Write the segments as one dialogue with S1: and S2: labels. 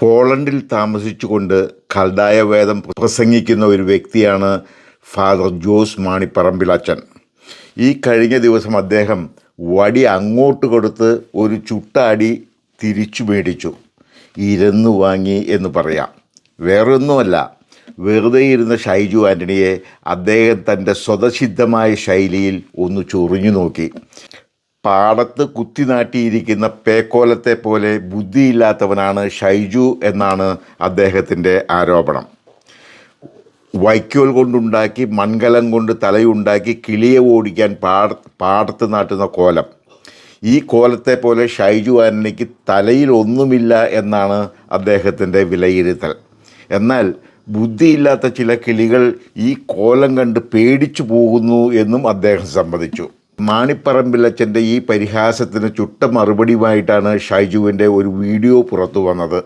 S1: പോളണ്ടിൽ താമസിച്ചുകൊണ്ട് കൽദായ വേദം പ്രസംഗിക്കുന്ന ഒരു വ്യക്തിയാണ് ഫാദർ ജോസ് മാണിപ്പറമ്പിലച്ചൻ. ഈ കഴിഞ്ഞ ദിവസം അദ്ദേഹം വടി അങ്ങോട്ട് കൊടുത്ത് ഒരു ചുട്ടാടി തിരിച്ചു മേടിച്ചു. ഇരുന്ന് വാങ്ങി എന്ന് പറയാം. വേറൊന്നുമല്ല വെറുതെ ഇരുന്ന ഷൈജു ആന്റണിയെ അദ്ദേഹം തന്റെ സ്വതസിദ്ധമായ ശൈലിയിൽ ഒന്ന് ചൊറിഞ്ഞു നോക്കി. പാടത്ത് കുത്തി നാട്ടിയിരിക്കുന്ന പേക്കോലത്തെ പോലെ ബുദ്ധിയില്ലാത്തവനാണ് ഷൈജു എന്നാണ് അദ്ദേഹത്തിന്റെ ആരോപണം. വൈക്കോൽ കൊണ്ടുണ്ടാക്കി മൺകലം കൊണ്ട് തലയുണ്ടാക്കി കിളിയെ ഓടിക്കാൻ പാട പാടത്ത് നാട്ടുന്ന കോലം. ഈ കോലത്തെ പോലെ ഷൈജു ആനനിക്ക് തലയിൽ ഒന്നുമില്ല എന്നാണ് അദ്ദേഹത്തിന്റെ വിലയിരുത്തൽ. എന്നാൽ ബുദ്ധിയില്ലാത്ത ചില കിളികൾ ഈ കോലം കണ്ട് പേടിച്ചു പോകുന്നു എന്നും അദ്ദേഹം സമ്മതിച്ചു. മാണിപ്പറമ്പിലച്ചന്റെ ഈ പരിഹാസത്തിന് ചുട്ട മറുപടിയുമായിട്ടാണ് ഷൈജുവിന്റെ ഒരു വീഡിയോ പുറത്തു വന്നത്.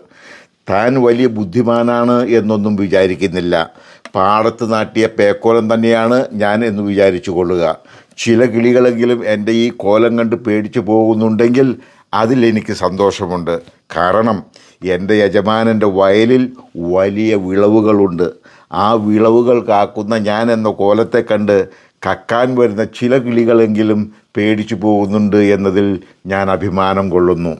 S1: താൻ വലിയ ബുദ്ധിമാനാണ് എന്നൊന്നും വിചാരിക്കുന്നില്ല. പാടത്ത് നാട്ടിയ പേക്കോലം തന്നെയാണ് ഞാൻ എന്ന് വിചാരിച്ചു കൊള്ളുക. ചില കിളികളെങ്കിലും എന്റെ ഈ കോലം കണ്ട് പേടിച്ചു പോകുന്നുണ്ടെങ്കിൽ അതിലെനിക്ക് സന്തോഷമുണ്ട്. കാരണം എന്റെ യജമാനന്റെ വയലിൽ വലിയ വിളവുകളുണ്ട്. ആ വിളവുകൾ കാക്കുന്ന ഞാൻ എന്ന കോലത്തെ കണ്ട് കക്കാൻ വരുന്ന ചില കിളികളെങ്കിലും പേടിച്ചു പോകുന്നുണ്ട് എന്നതിൽ ഞാൻ അഭിമാനം കൊള്ളുന്നു.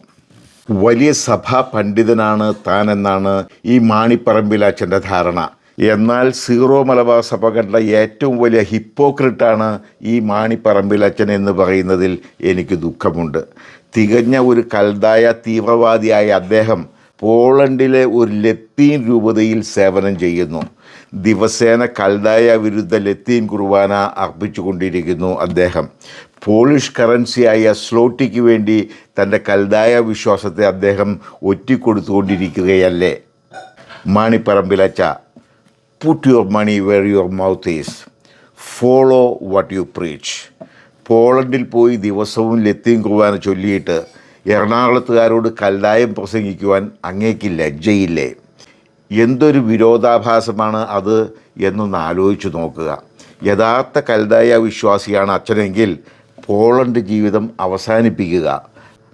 S1: വലിയ സഭാ പണ്ഡിതനാണ് താൻ എന്നാണ് ഈ മാണിപ്പറമ്പിലാച്ചന്റെ ധാരണ. എന്നാൽ സീറോ മലബാർ സഭ കണ്ട ഏറ്റവും വലിയ ഹിപ്പോക്രിട്ടാണ് ഈ മാണിപ്പറമ്പിലച്ചൻ എന്ന് പറയുന്നതിൽ എനിക്ക് ദുഃഖമുണ്ട്. തികഞ്ഞ ഒരു കൽതായ തീവ്രവാദിയായ അദ്ദേഹം പോളണ്ടിലെ ഒരു ലത്തീൻ രൂപതയിൽ സേവനം ചെയ്യുന്നു. ദിവസേന കൽതായ വിരുദ്ധ ലത്തീൻ കുർബാന അർപ്പിച്ചുകൊണ്ടിരിക്കുന്നു അദ്ദേഹം. പോളിഷ് കറൻസിയായ സ്ലോട്ടിക്ക് വേണ്ടി തന്റെ കൽദായ വിശ്വാസത്തെ അദ്ദേഹം ഒറ്റിക്കൊടുത്തുകൊണ്ടിരിക്കുകയല്ലേ? മാണിപ്പറമ്പിലച്ച put your money where your mouth is follow what you preach പോളണ്ടിൽ പോയി ദിവസവും ലത്തീൻ കുർബാന ചൊല്ലിയിട്ട് എറണാകുളത്തുകാരോട് കൽദായം പ്രസംഗിക്കുവാൻ അങ്ങേക്ക് ലജ്ജയില്ലേ എന്തൊരു വിരോധാഭാസമാണ് അത് എന്നൊന്ന് ആലോചിച്ച് നോക്കുക. യഥാർത്ഥ കൽതായ വിശ്വാസിയാണ് അച്ഛനെങ്കിൽ പോളണ്ട് ജീവിതം അവസാനിപ്പിക്കുക.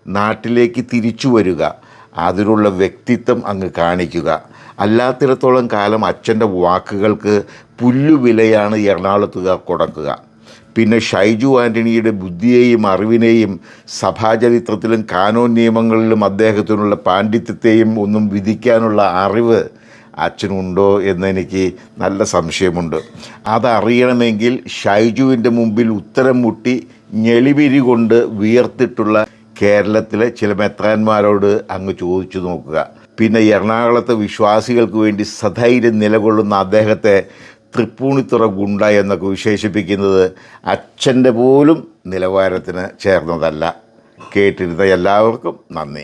S1: നാട്ടിലേക്ക് തിരിച്ചു വരിക. അതിനുള്ള വ്യക്തിത്വം അങ്ങ് കാണിക്കുക. അല്ലാത്തിടത്തോളം കാലം അച്ഛന്റെ വാക്കുകൾക്ക് പുല്ലുവിലയാണ് എറണാകുളത്തുകാർ കൊടുക്കുക. പിന്നെ ഷൈജു ആന്റണിയുടെ ബുദ്ധിയെയും അറിവിനെയും സഭാചരിത്രത്തിലും കാനോൻ നിയമങ്ങളിലും അദ്ദേഹത്തിനുള്ള പാണ്ഡിത്യത്തെയും ഒന്നും വിധിക്കാനുള്ള അറിവ് അച്ഛനുണ്ടോ എന്നെനിക്ക് നല്ല സംശയമുണ്ട്. അതറിയണമെങ്കിൽ ഷൈജുവിന്റെ മുമ്പിൽ ഉത്തരം മുട്ടി ഞെളിവിരി കൊണ്ട് വിയർത്തിട്ടുള്ള കേരളത്തിലെ ചില മെത്രാന്മാരോട് അങ്ങ് ചോദിച്ചു നോക്കുക. പിന്നെ എറണാകുളത്തെ വിശ്വാസികൾക്ക് വേണ്ടി സധൈര്യം നിലകൊള്ളുന്ന അദ്ദേഹത്തെ തൃപ്പൂണിത്തുറ ഗുണ്ട എന്നൊക്കെ വിശേഷിപ്പിക്കുന്നത് അച്ഛന്റെ പോലും നിലവാരത്തിന് ചേർന്നതല്ല. കേട്ടിരുന്ന എല്ലാവർക്കും നന്ദി.